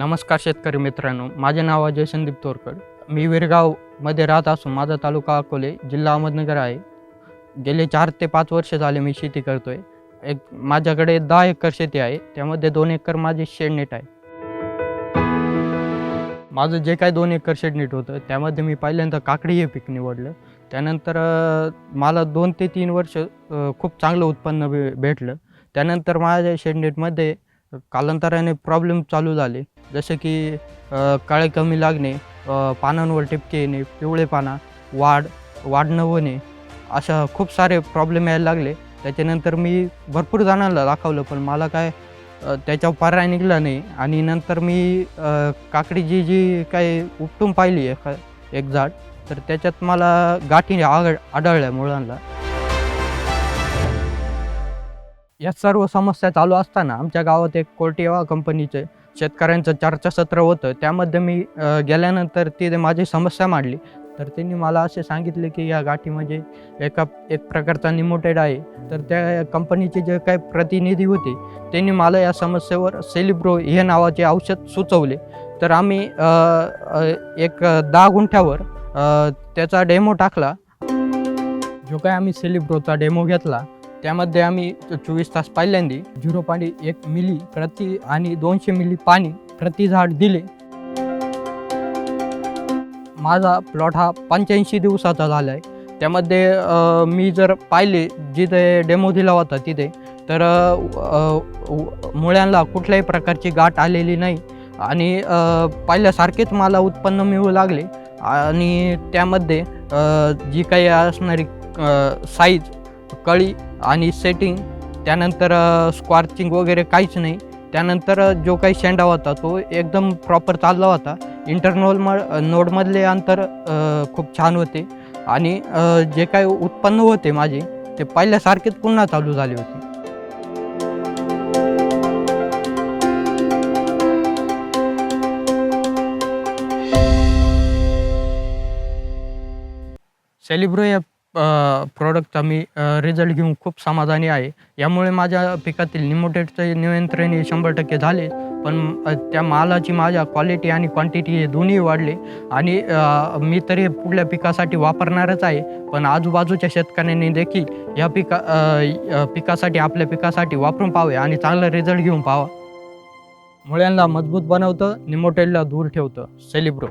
नमस्कार शेतकरी मित्रांनो माझे नाव अजय संदीप तोरकड. मी विरगावमध्ये राहत असून माझा तालुका अकोले जिल्हा अहमदनगर आहे. गेले चार ते पाच वर्ष झाले मी शेती करतोय. एक माझ्याकडे दहा एकर शेती आहे त्यामध्ये दोन एकर माझे शेडनेट आहे. माझं जे काय दोन एकर शेडनेट होतं त्यामध्ये मी पहिल्यांदा काकडी हे पीक निवडलं. त्यानंतर मला दोन ते तीन वर्ष खूप चांगलं उत्पन्न भे भेटलं. त्यानंतर माझ्या शेडनेटमध्ये कालांतराने प्रॉब्लेम चालू झाले. जसे की काळे कमी लागणे पानांवर टिपके येणे पिवळे पाना वाढ वाढ न होणे अशा खूप सारे प्रॉब्लेम यायला लागले. त्याच्यानंतर मी भरपूर जणांना दाखवलं पण मला काय त्याच्यावर पर्याय निघाला नाही. आणि नंतर मी काकडीची जी काही उपटून पाहिली एका एक झाड तर त्याच्यात मला गाठी आढळ आढळल्या मुळांना. या सर्व समस्या चालू असताना आमच्या गावात एक कोर्टिवा कंपनीचे शेतकऱ्यांचं चर्चासत्र होतं. त्यामध्ये मी गेल्यानंतर तिथे माझी समस्या मांडली. तर त्यांनी मला असे सांगितले की या गाठी म्हणजे एका एक प्रकारचा निमोटेड आहे. तर त्या कंपनीचे जे काही प्रतिनिधी होते त्यांनी मला या समस्येवर सेलिब्रो हे नावाचे औषध सुचवले. तर आम्ही एक दहा गुंठ्यावर त्याचा डेमो टाकला. जो काय आम्ही सेलिब्रोचा डेमो घेतला त्यामध्ये आम्ही चोवीस तास पाहिल्यांदी झिरो पॉईंट एक मिली प्रति आणि दोनशे मिली पाणी प्रति झाड दिले. माझा प्लॉट हा पंच्याऐंशी दिवसाचा झाला आहे त्यामध्ये मी जर पाहिले जिथे डेमो दिला होता तिथे तर मुळ्यांना कुठल्याही प्रकारची गाठ आलेली नाही. आणि पाहिल्यासारखेच मला उत्पन्न मिळू लागले. आणि त्यामध्ये जी काही असणारी साईज कळी आणि सेटिंग त्यानंतर स्क्वार्चिंग वगैरे काहीच नाही. त्यानंतर जो काही शेंडा होता तो एकदम प्रॉपर चालला होता. इंटरनल म नोडमधले अंतर खूप छान होते. आणि जे काही उत्पन्न होते माझे ते पहिल्यासारखेच पुन्हा चालू झाले होते. सेलिब्रो या प्रॉडक्टचा मी रिझल्ट घेऊन खूप समाधानी आहे. यामुळे माझ्या पिकातील निमोटेडचे नियंत्रण हे शंभर टक्के झाले. पण अ, त्या मालाची माझ्या क्वालिटी आणि क्वांटिटी हे दोन्ही वाढले. आणि अ, मी तरी हे पुढल्या पिकासाठी वापरणारच आहे. पण आजूबाजूच्या शेतकऱ्यांनी देखील या पिका अ, अ, पिकासाठी आपल्या पिकासाठी वापरून पाहावे आणि चांगला रिझल्ट घेऊन पाहावा. मुळ्यांना मजबूत बनवतं निमोटेडला दूर ठेवतं. सेलिब्रो.